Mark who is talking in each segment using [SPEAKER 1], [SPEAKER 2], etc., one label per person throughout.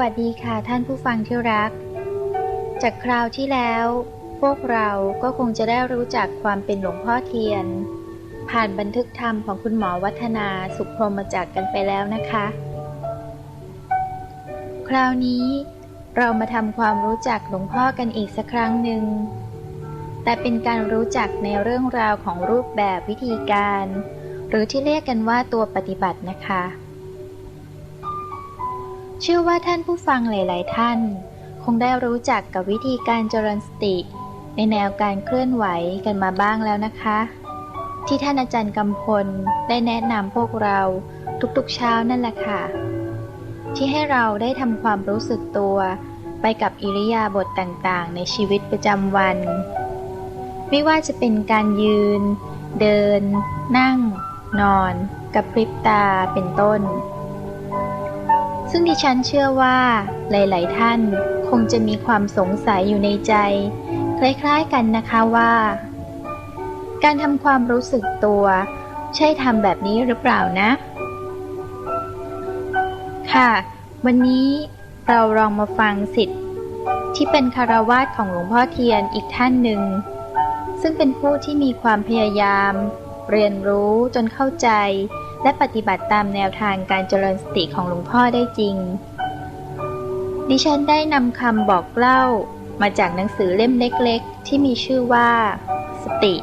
[SPEAKER 1] วัสดีค่ะท่านผู้ฟังที่รัก จากคราวที่แล้ว พวกเราก็คงจะได้รู้จักความเป็นหลวงพ่อเทียน ผ่านบันทึกธรรมของคุณหมอวัฒนาสุขพรหมจักกันไปแล้วนะคะ คราวนี้เรามาทำความรู้จักหลวงพ่อกันอีกสักครั้งหนึ่ง แต่เป็นการรู้จักในเรื่องราวของรูปแบบวิธีการ หรือที่เรียกกันว่าตัวปฏิบัตินะคะ เชื่อว่าท่านผู้ฟังหลาย ๆ ท่าน คงได้รู้จักกับวิธีการเจริญสติ ในแนวการเคลื่อนไหวกันมาบ้างแล้วนะคะ ที่ท่านอาจารย์กำพลได้แนะนำพวกเราทุกๆเช้านั่นแหละค่ะ ที่ให้เราได้ทำความรู้สึกตัวไปกับอิริยาบถต่างๆ ในชีวิตประจำวัน ไม่ว่าจะเป็นการยืน เดิน นั่ง นอน กับพริบตาเป็นต้น ซึ่งดิฉันเชื่อว่า หลาย ๆ ท่านคงจะมีความสงสัยอยู่ในใจ คล้าย ๆ กันนะคะว่า การทำความรู้สึกตัว ใช่ทำแบบนี้หรือเปล่านะ ค่ะ วันนี้เราลองมาฟังสิทธิ์ที่เป็นคารวาสของหลวงพ่อเทียนอีกท่านหนึ่ง ซึ่งเป็นผู้ที่มีความพยายาม เรียนรู้จนเข้าใจ และปฏิบัติตามแนวทางการเจริญสติของหลวงพ่อได้จริง ดิฉันได้นำคำบอกเล่ามาจากหนังสือเล่มเล็กๆ ที่มีชื่อว่า สติ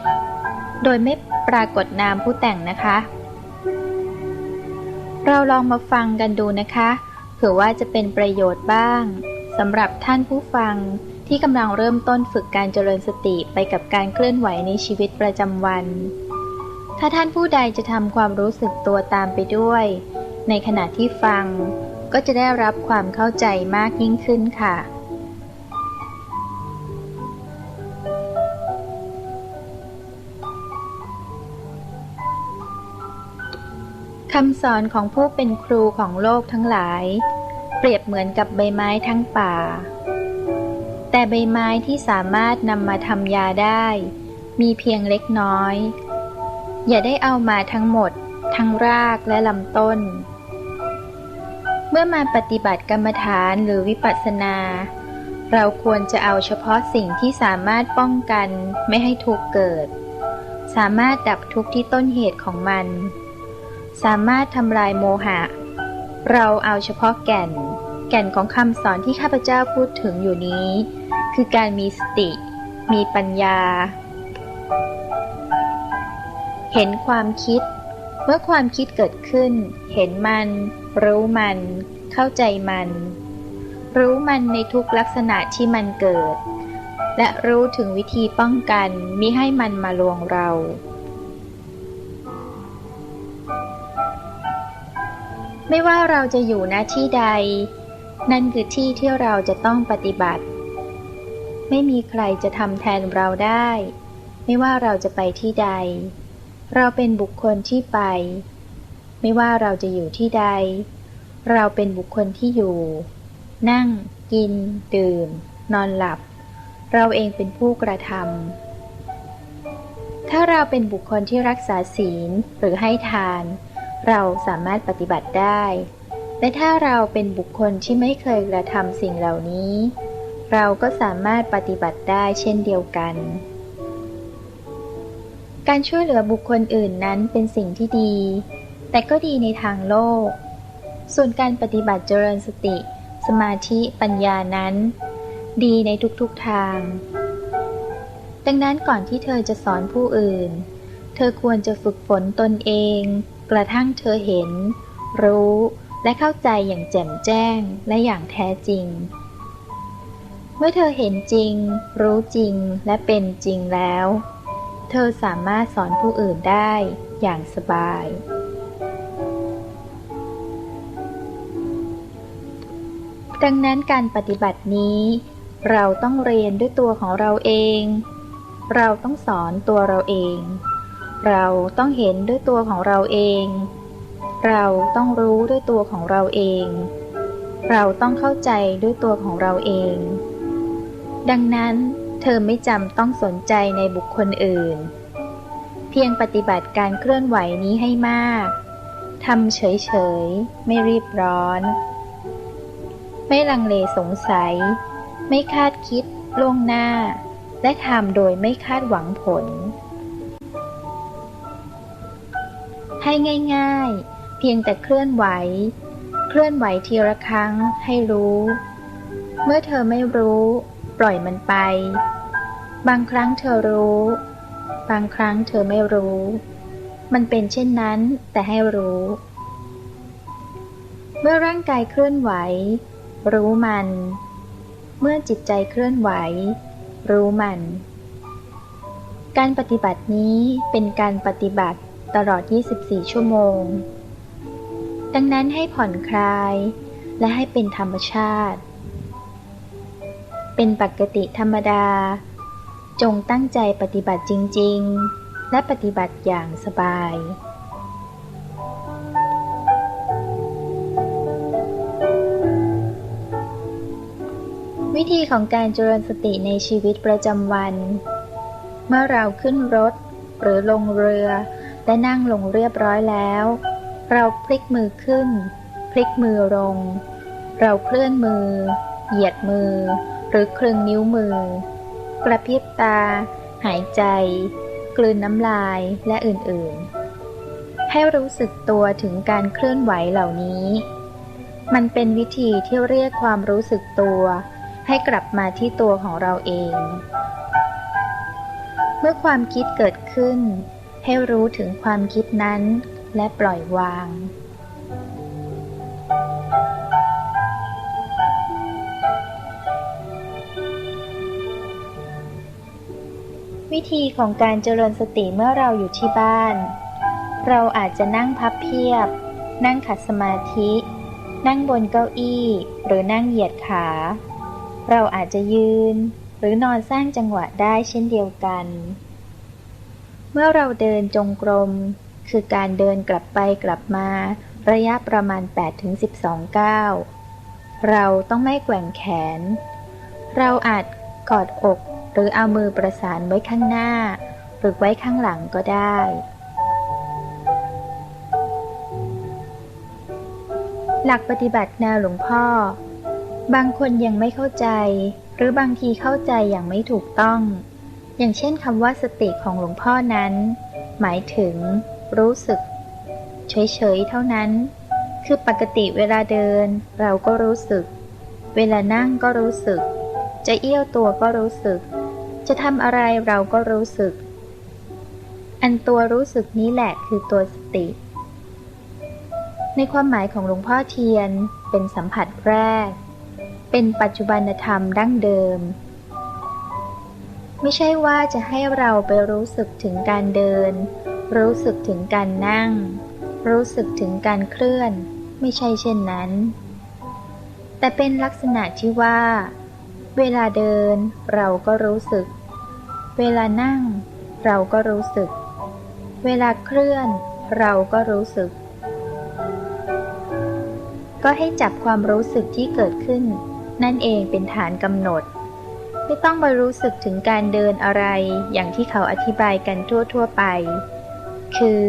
[SPEAKER 1] โดยไม่ปรากฏนามผู้แต่งนะคะ เราลองมาฟังกันดูนะคะเผื่อว่าจะเป็นประโยชน์บ้างสำหรับท่านผู้ฟังที่กำลังเริ่มต้นฝึกการเจริญสติไปกับการเคลื่อนไหวในชีวิตประจำวัน ถ้าท่านผู้ใดจะทำความรู้สึกตัวตามไปด้วย ในขณะที่ฟัง ก็จะได้รับความเข้าใจมากยิ่งขึ้นค่ะ คำสอนของผู้เป็นครูของโลกทั้งหลาย เปรียบเหมือนกับใบไม้ทั้งป่า แต่ใบไม้ที่สามารถนำมาทำยาได้ มีเพียงเล็กน้อย อย่าได้เอามาทั้งหมด ทั้งรากและลำต้น เมื่อมาปฏิบัติกรรมฐานหรือวิปัสสนา เราควรจะเอาเฉพาะสิ่งที่สามารถป้องกันไม่ให้ทุกข์เกิด สามารถดับทุกข์ที่ต้นเหตุของมัน สามารถทำลายโมหะ เราเอาเฉพาะแก่น แก่นของคำสอนที่ข้าพเจ้าพูดถึงอยู่นี้ คือการมีสติ มีปัญญา เห็นความคิด เมื่อความคิดเกิดขึ้น เห็นมัน รู้มัน เข้าใจมัน รู้มันในทุกลักษณะที่มันเกิด และรู้ถึงวิธีป้องกันมิให้มันมาลวงเราไม่ว่าเราจะอยู่ณที่ใด นั่นคือที่ที่เราจะต้องปฏิบัติ ไม่มีใครจะทำแทนเราได้ ไม่ว่าเราจะไปที่ใด เราเป็นบุคคลที่ไป ไม่ว่าเราจะอยู่ที่ใด เราเป็นบุคคลที่อยู่ นั่ง กิน ดื่ม นอนหลับ เราเองเป็นผู้กระทำถ้าเราเป็นบุคคลที่รักษาศีลหรือให้ทาน เราสามารถปฏิบัติได้และถ้าเราเป็นบุคคลที่ไม่เคยกระทำสิ่งเหล่านี้ เราก็สามารถปฏิบัติได้เช่นเดียวกัน การช่วยเหลือบุคคลอื่นนั้นเป็นสิ่งที่ดี แต่ก็ดีในทางโลก ส่วนการปฏิบัติเจริญสติ สมาธิปัญญานั้น ดีในทุกๆทาง ดังนั้นก่อนที่เธอจะสอนผู้อื่น เธอควรจะฝึกฝนตนเอง กระทั่งเธอเห็น รู้และเข้าใจอย่างแจ่มแจ้งและอย่างแท้จริง เมื่อเธอเห็นจริง รู้จริงและเป็นจริงแล้ว เธอสามารถสอนผู้อื่นได้อย่างสบาย ดังนั้นการปฏิบัตินี้ เราต้องเรียนด้วยตัวของเราเอง เราต้องสอนตัวเราเอง เราต้องเห็นด้วยตัวของเราเอง เราต้องรู้ด้วยตัวของเราเอง เราต้องเข้าใจด้วยตัวของเราเอง ดังนั้น เธอไม่จำต้องสนใจในบุคคลอื่น เพียงปฏิบัติการเคลื่อนไหวนี้ให้มากทำเฉยๆ ไม่รีบร้อน ไม่ลังเลสงสัย ไม่คาดคิดล่วงหน้า และทำโดยไม่คาดหวังผล ให้ง่ายๆ เพียงแต่เคลื่อนไหว เคลื่อนไหวทีละครั้งให้รู้ เมื่อเธอไม่รู้ ปล่อยมันไป บางครั้งเธอรู้ บางครั้งเธอไม่รู้ มันเป็นเช่นนั้นแต่ให้รู้ เมื่อร่างกายเคลื่อนไหว รู้มัน เมื่อจิตใจเคลื่อนไหว รู้มัน การปฏิบัตินี้เป็นการปฏิบัติตลอด 24 ชั่วโมง ดังนั้นให้ผ่อนคลาย และให้เป็นธรรมชาติ เป็นปกติธรรมดา จงตั้งใจปฏิบัติจริง ๆ และปฏิบัติอย่างสบายวิธีของการเจริญสติในชีวิตประจำวัน เมื่อเราขึ้นรถ หรือลงเรือ และนั่งลงเรียบร้อยแล้ว เราพลิกมือขึ้น พลิกมือลง เราเคลื่อนมือ เหยียดมือ หรือคลึงนิ้วมือ กระพริบตา หายใจ กลืนน้ำลายและอื่นๆ ให้รู้สึกตัวถึงการเคลื่อนไหวเหล่านี้ มันเป็นวิธีที่เรียกความรู้สึกตัว ให้กลับมาที่ตัวของเราเอง เมื่อความคิดเกิดขึ้น ให้รู้ถึงความคิดนั้นและปล่อยวาง วิธีของการเจริญสติเมื่อเราอยู่ที่บ้าน เราอาจจะนั่งพับเพียบ นั่งขัดสมาธิ นั่งบนเก้าอี้ หรือนั่งเหยียดขา เราอาจจะยืน หรือนอนสร้างจังหวะได้เช่นเดียวกัน เมื่อเราเดินจงกรม คือการเดินกลับไปกลับมา ระยะประมาณ 8-12 ก้าว เราต้องไม่แกว่งแขน เราอาจกอดอก หรือเอามือประสานไว้ข้างหน้า หรือไว้ข้างหลังก็ได้ หลักปฏิบัติแนวหลวงพ่อ บางคนยังไม่เข้าใจ หรือบางทีเข้าใจอย่างไม่ถูกต้อง อย่างเช่นคำว่าสติของหลวงพ่อนั้น หมายถึง รู้สึก เฉยๆเท่านั้น คือปกติเวลาเดิน เราก็รู้สึก เวลานั่งก็รู้สึกจะเอี้ยวตัวก็รู้สึก จะทำอะไรเราก็รู้สึก อันตัวรู้สึกนี้แหละคือตัวสติ ในความหมายของหลวงพ่อเทียนเป็นสัมผัสแรก เป็นปัจจุบันธรรมดั้งเดิม ไม่ใช่ว่าจะให้เราไปรู้สึกถึงการเดิน รู้สึกถึงการนั่ง รู้สึกถึงการเคลื่อน ไม่ใช่เช่นนั้น แต่เป็นลักษณะที่ว่าเวลาเดินเราก็รู้สึก เวลานั่ง เราก็รู้สึก เวลาเคลื่อน เราก็รู้สึก ก็ให้จับความรู้สึกที่เกิดขึ้น นั่นเองเป็นฐานกำหนด ไม่ต้องมารู้สึกถึงการเดินอะไรอย่างที่เขาอธิบายกันทั่ว ๆ ไป คือ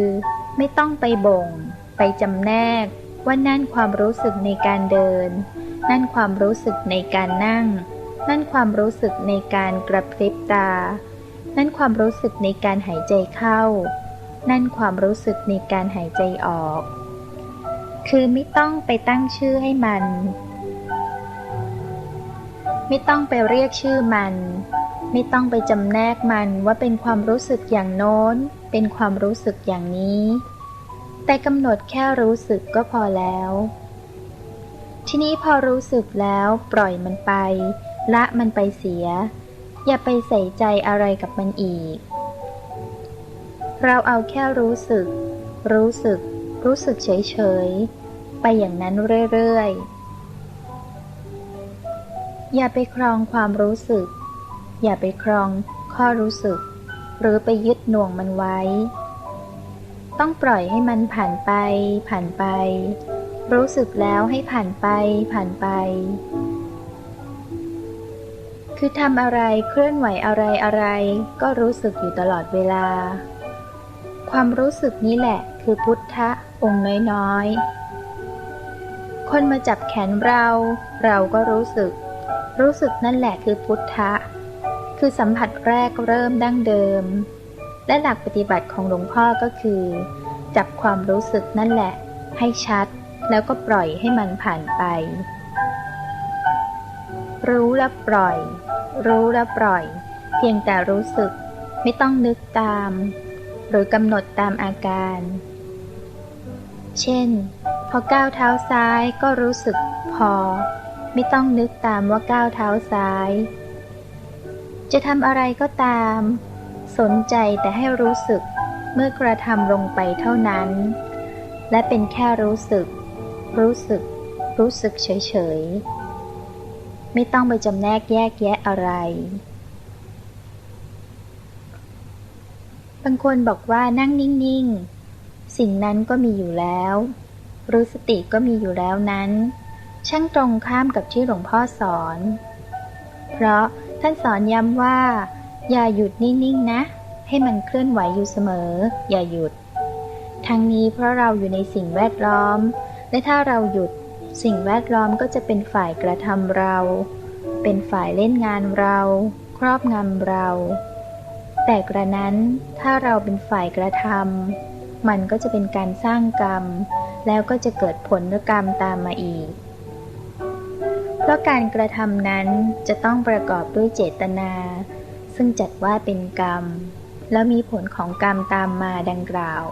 [SPEAKER 1] ไม่ต้องไปบ่ง ไปจำแนกว่านั่นความรู้สึกในการเดิน นั่นความรู้สึกในการนั่ง นั่นความรู้สึกในการกระพริบตา นั่นความรู้สึกในการหายใจเข้า นั่นความรู้สึกในการหายใจออก คือไม่ต้องไปตั้งชื่อให้มัน ไม่ต้องไปเรียกชื่อมัน ไม่ต้องไปจำแนกมันว่าเป็นความรู้สึกอย่างโน้น เป็นความรู้สึกอย่างนี้ แต่กำหนดแค่รู้สึกก็พอแล้ว ทีนี้พอรู้สึกแล้วปล่อยมันไป ละมันไปเสีย อย่าไปใส่ใจอะไรกับมันอีก เราเอาแค่รู้สึก รู้สึก รู้สึกเฉยๆ ไปอย่างนั้นเรื่อยๆ อย่าไปครองความรู้สึก อย่าไปครองข้อรู้สึก หรือไปยึดหน่วงมันไว้ ต้องปล่อยให้มันผ่านไป ผ่านไป รู้สึกแล้วให้ผ่านไป ผ่านไป คือทำอะไรเคลื่อนไหวอะไรอะไร ก็รู้สึกอยู่ตลอดเวลา ความรู้สึกนี้แหละคือพุทธะองค์น้อยๆ คนมาจับแขนเรา เราก็รู้สึก รู้สึกนั่นแหละคือพุทธะ คือสัมผัสแรกเริ่มดั้งเดิม และหลักปฏิบัติของหลวงพ่อก็คือ จับความรู้สึกนั่นแหละ ให้ชัด แล้วก็ปล่อยให้มันผ่านไป รู้แล้วปล่อย รู้แล้วปล่อย เพียงแต่รู้สึก ไม่ต้องนึกตาม หรือกำหนดตามอาการ เช่น พอก้าวเท้าซ้ายก็รู้สึกพอ ไม่ต้องนึกตามว่าก้าวเท้าซ้าย จะทำอะไรก็ตาม สนใจแต่ให้รู้สึกเมื่อกระทำลงไปเท่านั้น และเป็นแค่รู้สึก รู้สึก รู้สึกเฉยๆ ไม่ต้องไปจำแนกแยกแยะอะไร บางคนบอกว่านั่งนิ่งๆ สิ่งนั้นก็มีอยู่แล้ว รู้สติก็มีอยู่แล้วนั้น ช่างตรงข้ามกับที่หลวงพ่อสอน เพราะท่านสอนย้ำว่า อย่าหยุดนิ่งๆนะ ให้มันเคลื่อนไหวอยู่เสมอ อย่าหยุด ทั้งนี้เพราะเราอยู่ในสิ่งแวดล้อม และถ้าเราหยุด สิ่งแวดล้อมก็จะเป็นฝ่ายกระทำเรา เป็นฝ่ายเล่นงานเรา ครอบงำเรา แต่กระนั้นถ้าเราเป็นฝ่ายกระทำมันก็จะเป็นการสร้างกรรม แล้วก็จะเกิดผลกรรมตามมาอีก เพราะการกระทำนั้นจะต้องประกอบด้วยเจตนา ซึ่งจัดว่าเป็นกรรม แล้วมีผลของกรรมตามมาดังกล่าว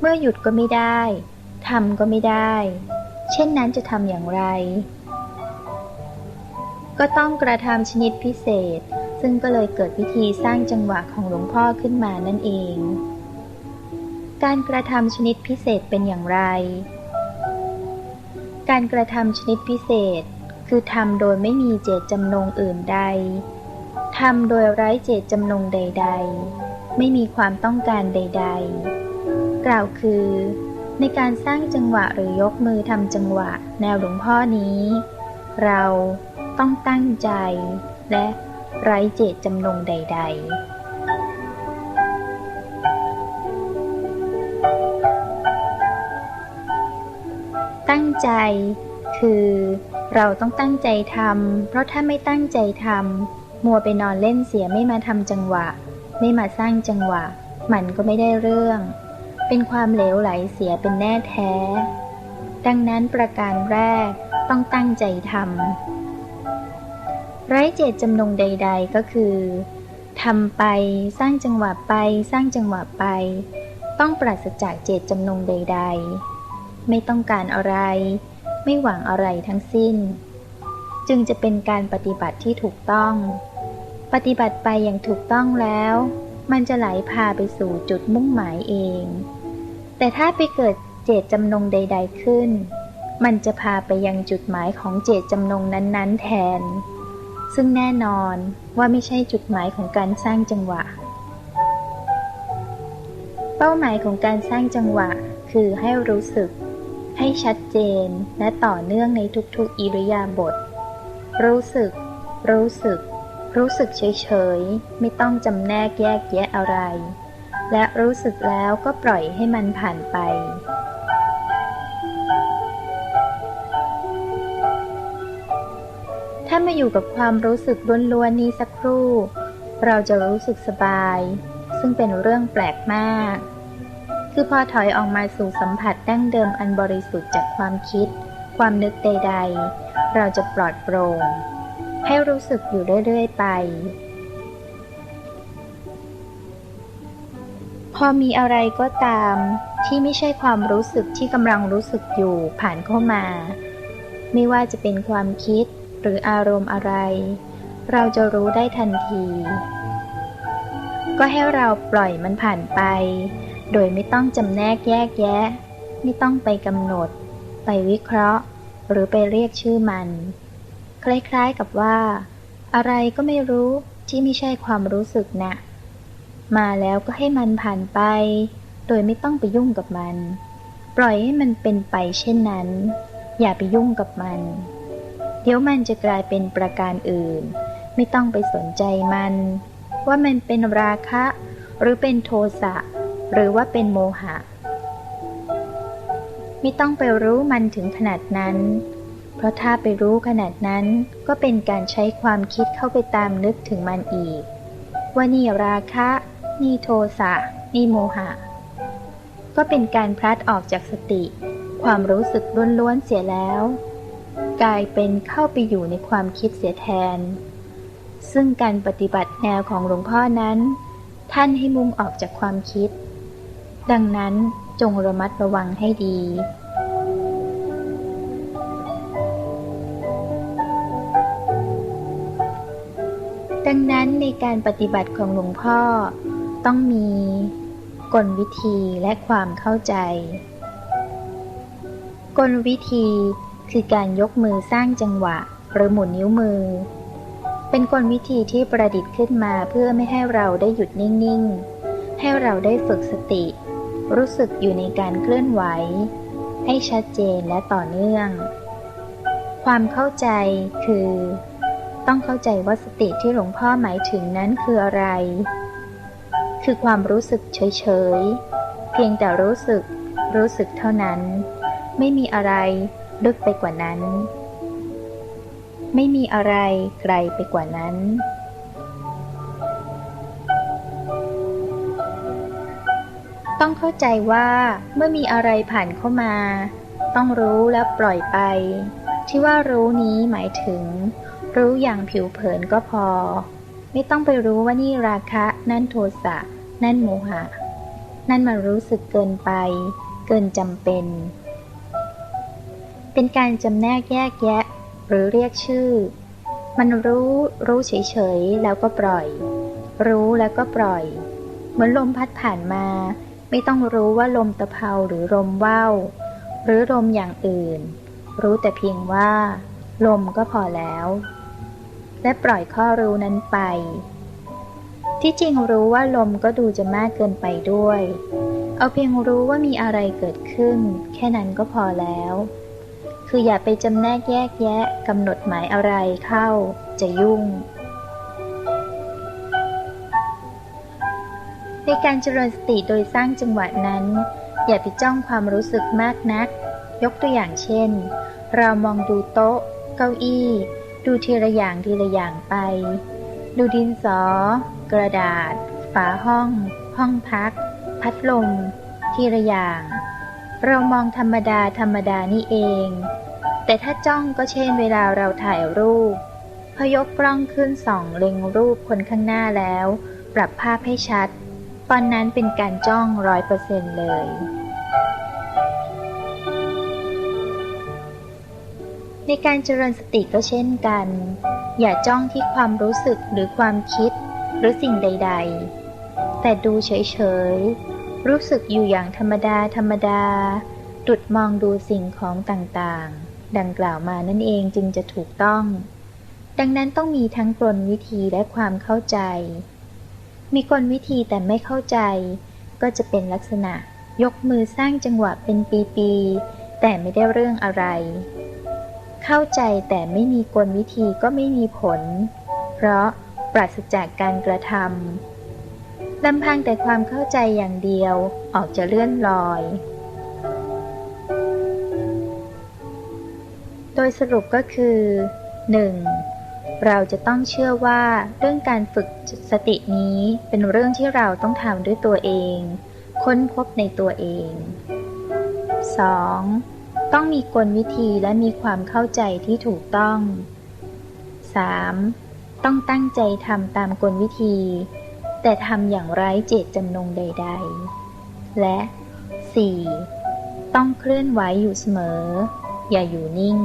[SPEAKER 1] เมื่อหยุดก็ไม่ได้ ทำก็ไม่ได้ เช่นนั้นจะทำอย่างไร ก็ต้องกระทำชนิดพิเศษ ซึ่งก็เลยเกิดวิธีสร้างจังหวะของหลวงพ่อขึ้นมานั่นเอง การกระทำชนิดพิเศษเป็นอย่างไร การกระทำชนิดพิเศษ คือทำโดยไม่มีเจตจำนงอื่นใดทำโดยไร้เจตจำนงใด ๆ ไม่มีความต้องการใด ๆ กล่าวคือ ในการสร้างจังหวะหรือยกมือทำจังหวะ แนวหลวงพ่อนี้ เราต้องตั้งใจ และไร้เจตจำนงใด ๆตั้งใจ คือเราต้องตั้งใจทำ เพราะถ้าไม่ตั้งใจทำมัวไปนอนเล่นเสียไม่มาทำจังหวะ ไม่มาสร้างจังหวะ มันก็ไม่ได้เรื่อง เป็นความเหลวไหลเสียเป็นแน่แท้ ดังนั้นประการแรกต้องตั้งใจทำไร้เจตจำนงใด ๆ ก็คือทำไปสร้างจังหวะไปสร้างจังหวะไป ต้องปราศจากเจตจำนงใด ๆ ไม่ต้องการอะไร ไม่หวังอะไรทั้งสิ้น จึงจะเป็นการปฏิบัติที่ถูกต้อง ปฏิบัติไปอย่างถูกต้องแล้ว มันจะไหลพาไปสู่จุดมุ่งหมายเอง แต่ถ้าไปเกิดเจตจำนงใด ๆขึ้น มันจะพาไปยังจุดหมายของเจตจำนงนั้นๆ แทน ซึ่งแน่นอนว่าไม่ใช่จุดหมายของการสร้างจังหวะ เป้าหมายของการสร้างจังหวะ คือให้รู้สึก ให้ชัดเจนและต่อเนื่องในทุกๆอิริยาบถรู้สึก รู้สึก รู้สึกเฉยๆ ไม่ต้องจำแนกแยกแยะอะไร และรู้สึกแล้วก็ปล่อยให้มันผ่านไป ถ้ามาอยู่กับความรู้สึกล้วนๆนี้สักครู่ เราจะรู้สึกสบาย ซึ่งเป็นเรื่องแปลกมาก คือพอถอยออกมาสู่สัมผัสดั้งเดิมอันบริสุทธิ์จากความคิด ความนึกใด ๆ เราจะปลอดโปร่ง ให้รู้สึกอยู่เรื่อยๆไป พอมีอะไรก็ตามที่ไม่ใช่ความรู้สึกที่กำลังรู้สึกอยู่ผ่านเข้ามา ไม่ว่าจะเป็นความคิดหรืออารมณ์อะไร เราจะรู้ได้ทันที ก็ให้เราปล่อยมันผ่านไป โดยไม่ต้องจำแนกแยกแยะ ไม่ต้องไปกำหนด ไปวิเคราะห์ หรือไปเรียกชื่อมัน คล้ายๆกับว่า อะไรก็ไม่รู้ที่ไม่ใช่ความรู้สึกนะ่ะ มาแล้วก็ให้มันผ่านไป โดยไม่ต้องไปยุ่งกับมัน ปล่อยให้มันเป็นไปเช่นนั้น อย่าไปยุ่งกับมัน เดี๋ยวมันจะกลายเป็นประการอื่น ไม่ต้องไปสนใจมัน ว่ามันเป็นราคะ หรือเป็นโทสะ หรือว่าเป็นโมหะ ไม่ต้องไปรู้มันถึงขนาดนั้น เพราะถ้าไปรู้ขนาดนั้นก็เป็นการใช้ความคิดเข้าไปตามนึกถึงมันอีก ว่านี่ราคะ นี่โทสะ นี่โมหะ ก็เป็นการพลัดออกจากสติ ความรู้สึกล้วนๆเสียแล้ว กลายเป็นเข้าไปอยู่ในความคิดเสียแทน ซึ่งการปฏิบัติแนวของหลวงพ่อนั้น ท่านให้มุ่งออกจากความคิด ดังนั้นจงระมัดระวังให้ดี ดังนั้นในการปฏิบัติของหลวงพ่อ ต้องมีกลวิธีและความเข้าใจ กลวิธีคือการยกมือสร้างจังหวะหรือหมุนนิ้วมือ เป็นกลวิธีที่ประดิษฐ์ขึ้นมาเพื่อไม่ให้เราได้หยุดนิ่งๆ ให้เราได้ฝึกสติ รู้สึกอยู่ในการเคลื่อนไหว ให้ชัดเจนและต่อเนื่อง ความเข้าใจคือ ต้องเข้าใจว่าสติที่หลวงพ่อหมายถึงนั้นคืออะไร คือความรู้สึกเฉยๆ เพียงแต่รู้สึก รู้สึกเท่านั้น ไม่มีอะไรลึกไปกว่านั้น ไม่มีอะไรไกลไปกว่านั้นต้องเข้าใจว่าเมื่อมีอะไรผ่านเข้ามา ต้องรู้และปล่อยไป ที่ว่ารู้นี้หมายถึง รู้อย่างผิวเผินก็พอ ไม่ต้องไปรู้ว่านี่ราคะ นั่นโทสะ นั่นโมหะ นั่นมารู้สึกเกินไป เกินจำเป็น เป็นการจำแนกแยกแยะ หรือเรียกชื่อ มันรู้รู้เฉยๆ แล้วก็ปล่อย รู้แล้วก็ปล่อย เหมือนลมพัดผ่านมา ไม่ต้องรู้ว่าลมตะเภาหรือลมว่าวหรือลมอย่างอื่น รู้แต่เพียงว่าลมก็พอแล้ว และปล่อยข้อรู้นั้นไป ที่จริงรู้ว่าลมก็ดูจะมากเกินไปด้วย เอาเพียงรู้ว่ามีอะไรเกิดขึ้น แค่นั้นก็พอแล้ว คืออย่าไปจำแนกแยกแยะกำหนดหมายอะไรเข้า จะยุ่ง ในการเจริญสติโดยสร้างจังหวะนั้น อย่าไปจ้องความรู้สึกมากนัก ยกตัวอย่างเช่น เรามองดูโต๊ะ เก้าอี้ ดูทีละอย่างทีละอย่างไป ดูดินสอ กระดาษ ฝาห้อง ห้องพัก พัดลม ทีละอย่าง เรามองธรรมดาธรรมดานี่เอง แต่ถ้าจ้องก็เช่นเวลาเราถ่ายรูป พอยกกล้องขึ้นส่องเล็งรูปคนข้างหน้าแล้ว ปรับภาพให้ชัด ตอนนั้นเป็นการจ้องร้อยเปอร์เซ็นต์เลย ในการเจริญสติก็เช่นกัน อย่าจ้องที่ความรู้สึกหรือความคิดหรือสิ่งใด ๆ แต่ดูเฉย ๆ รู้สึกอยู่อย่างธรรมดา ธรรมดาดุดมองดูสิ่งของต่าง ๆ ดังกล่าวมานั่นเองจึงจะถูกต้อง ดังนั้นต้องมีทั้งกลวิธีและความเข้าใจ มีกลวิธีแต่ไม่เข้าใจ ก็จะเป็นลักษณะยกมือสร้างจังหวะเป็นปี ๆ แต่ไม่ได้เรื่องอะไร เข้าใจแต่ไม่มีกลวิธีก็ไม่มีผล เพราะปราศจากการกระทำลำพังแต่ความเข้าใจอย่างเดียวออกจะเลื่อนลอย โดยสรุปก็คือ 1. เราจะต้องเชื่อว่าเรื่องการฝึกสตินี้เป็นเรื่องที่เราต้องทำด้วยตัวเอง ค้นพบในตัวเอง 2. ต้องมีกลวิธีและมีความเข้าใจที่ถูกต้อง 3. ต้องตั้งใจทำตามกลวิธี แต่ทำอย่างไร้เจตจำนงใด ๆ และ 4. ต้องเคลื่อนไหวอยู่เสมอ อย่าอยู่นิ่ง